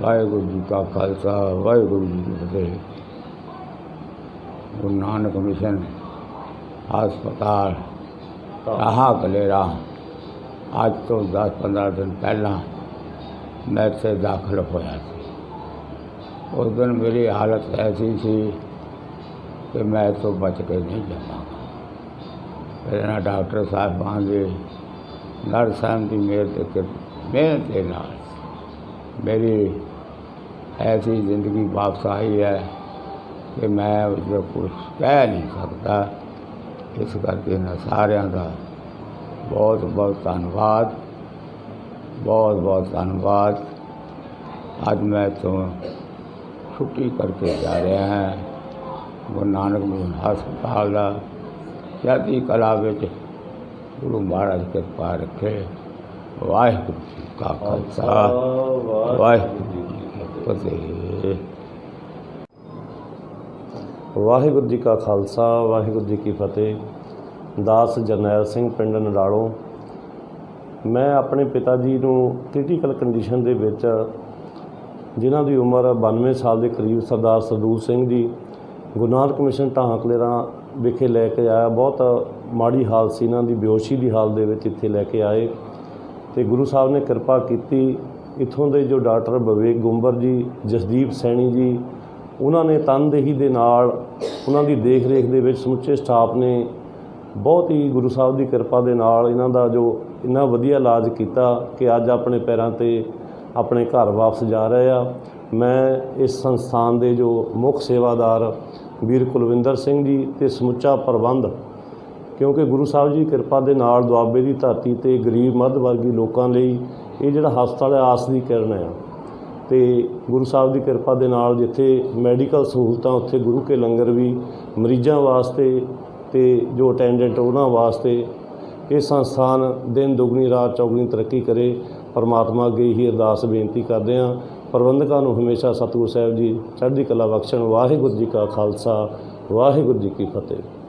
ਵਾਹਿਗੁਰੂ ਜੀ ਕਾ ਖਾਲਸਾ ਵਾਹਿਗੁਰੂ ਜੀ ਕੀ ਫਤਿਹ ਗੁਰੂ ਨਾਨਕ ਮਿਸ਼ਨ ਹਸਪਤਾਲ ਰਾਹਾ ਕਲੇਰਾ ਅੱਜ ਤੋਂ 10-15 ਦਿਨ ਪਹਿਲਾਂ ਮੈਂ ਇੱਥੇ ਦਾਖਲ ਹੋਇਆ ਸੀ ਉਸ ਦਿਨ ਮੇਰੀ ਹਾਲਤ ਐਸੀ ਸੀ ਕਿ ਮੈਂ ਇਸ ਤੋਂ ਬਚ ਕੇ ਨਹੀਂ ਜਾਵਾਂਗਾ ਮੇਰੇ ਨਾਲ ਡਾਕਟਰ ਸਾਹਿਬਾਨ ਦੇ ਨਰਸਾਂ ਦੀ ਮਿਹਰ ਤੇ ਕਿਰ- ਮਿਹਨਤ ਦੇ ਨਾਲ ਮੇਰੀ ਐਸੀ ਜ਼ਿੰਦਗੀ ਵਾਪਸ ਆਈ ਹੈ ਕਿ ਮੈਂ ਉਸਦਾ ਕੁਝ ਕਹਿ ਨਹੀਂ ਸਕਦਾ ਇਸ ਕਰਕੇ ਇਹਨਾਂ ਸਾਰਿਆਂ ਦਾ ਬਹੁਤ ਬਹੁਤ ਧੰਨਵਾਦ ਬਹੁਤ ਬਹੁਤ ਧੰਨਵਾਦ ਅੱਜ ਮੈਂ ਤੋਂ ਛੁੱਟੀ ਕਰਕੇ ਜਾ ਰਿਹਾ ਹਾਂ ਗੁਰੂ ਨਾਨਕ ਮਿਸ਼ਨ ਹਸਪਤਾਲ ਦਾ ਚੜ੍ਹਦੀ ਕਲਾ ਵਿੱਚ ਗੁਰੂ ਮਹਾਰਾਜ ਕਿਰਪਾ ਰੱਖੇ ਵਾਹਿਗੁਰੂ ਜੀ ਕਾ ਖਾਲਸਾ, ਵਾਹਿਗੁਰੂ ਜੀ ਕੀ ਫਤਿਹ। ਵਾਹਿਗੁਰੂ ਜੀ ਕਾ ਖਾਲਸਾ, ਵਾਹਿਗੁਰੂ ਜੀ ਕੀ ਫਤਿਹ। ਦਾਸ ਜਰਨੈਲ ਸਿੰਘ ਪਿੰਡ ਨਡਾਲੋਂ, ਮੈਂ ਆਪਣੇ ਪਿਤਾ ਜੀ ਨੂੰ ਕ੍ਰਿਟੀਕਲ ਕੰਡੀਸ਼ਨ ਦੇ ਵਿੱਚ, ਜਿਨ੍ਹਾਂ ਦੀ ਉਮਰ 92 ਸਾਲ ਦੇ ਕਰੀਬ, ਸਰਦਾਰ ਸਰਦੂਲ ਸਿੰਘ ਜੀ, ਗੁਰੂ ਨਾਨਕ ਮਿਸ਼ਨ ਢਾਂਕਲੇਰਾਂ ਵਿਖੇ ਲੈ ਕੇ ਆਇਆ। ਬਹੁਤ ਮਾੜੀ ਹਾਲਤ ਸੀ, ਇਹਨਾਂ ਦੀ ਬੇਹੋਸ਼ੀ ਦੀ ਹਾਲਤ ਦੇ ਵਿੱਚ ਇੱਥੇ ਲੈ ਕੇ ਆਏ। ਤੇ ਗੁਰੂ ਸਾਹਿਬ ਨੇ ਕਿਰਪਾ ਕੀਤੀ ਇੱਥੋਂ ਦੇ ਜੋ ਡਾਕਟਰ ਵਿਵੇਕ ਗੁੰਬਰ ਜੀ, ਜਸਦੀਪ ਸੈਣੀ ਜੀ, ਉਹਨਾਂ ਨੇ ਤਨਦੇਹੀ ਦੇ ਨਾਲ ਉਹਨਾਂ ਦੀ ਦੇਖ ਰੇਖ ਦੇ ਵਿੱਚ ਸਮੁੱਚੇ ਸਟਾਫ ਨੇ ਬਹੁਤ ਹੀ ਗੁਰੂ ਸਾਹਿਬ ਦੀ ਕਿਰਪਾ ਦੇ ਨਾਲ ਇਹਨਾਂ ਦਾ ਜੋ ਇੰਨਾ ਵਧੀਆ ਇਲਾਜ ਕੀਤਾ ਕਿ ਅੱਜ ਆਪਣੇ ਪੈਰਾਂ ਤੇ ਆਪਣੇ ਘਰ ਵਾਪਸ ਜਾ ਰਹੇ ਆ। ਮੈਂ ਇਸ ਸੰਸਥਾਨ ਦੇ ਜੋ ਮੁੱਖ ਸੇਵਾਦਾਰ ਵੀਰ ਕੁਲਵਿੰਦਰ ਸਿੰਘ ਜੀ ਤੇ ਸਮੁੱਚਾ ਪ੍ਰਬੰਧ ਕਿਉਂਕਿ ਗੁਰੂ ਸਾਹਿਬ ਜੀ ਦੀ ਕਿਰਪਾ ਦੇ ਨਾਲ ਦੁਆਬੇ ਦੀ ਧਰਤੀ ਤੇ ਗਰੀਬ ਮੱਧ ਵਰਗੀ ਲੋਕਾਂ ਲਈ ਇਹ ਜਿਹੜਾ ਹਸਪਤਾਲ ਹੈ, ਆਸ ਦੀ ਕਿਰਨ ਹੈ। ਤੇ ਗੁਰੂ ਸਾਹਿਬ ਦੀ ਕਿਰਪਾ ਦੇ ਨਾਲ ਜਿੱਥੇ ਮੈਡੀਕਲ ਸਹੂਲਤਾਂ, ਉੱਥੇ ਗੁਰੂ ਕੇ ਲੰਗਰ ਵੀ ਮਰੀਜ਼ਾਂ ਵਾਸਤੇ ਤੇ ਜੋ ਅਟੈਂਡੈਂਟ ਉਹਨਾਂ ਵਾਸਤੇ ਇਹ ਸੰਸਥਾਨ ਦਿਨ ਦੁਗਣੀ, ਰਾਤ ਚੌਗਣੀ ਤਰੱਕੀ ਕਰੇ, ਪਰਮਾਤਮਾ ਅੱਗੇ ਹੀ ਅਰਦਾਸ ਬੇਨਤੀ ਕਰਦੇ ਹਾਂ। ਪ੍ਰਬੰਧਕਾਂ ਨੂੰ ਹਮੇਸ਼ਾ ਸਤਿਗੁਰੂ ਸਾਹਿਬ ਜੀ ਚੜ੍ਹਦੀ ਕਲਾ ਬਖਸ਼ਣ। ਵਾਹਿਗੁਰੂ ਜੀ ਕਾ ਖਾਲਸਾ, ਵਾਹਿਗੁਰੂ ਜੀ ਕੀ ਫਤਿਹ।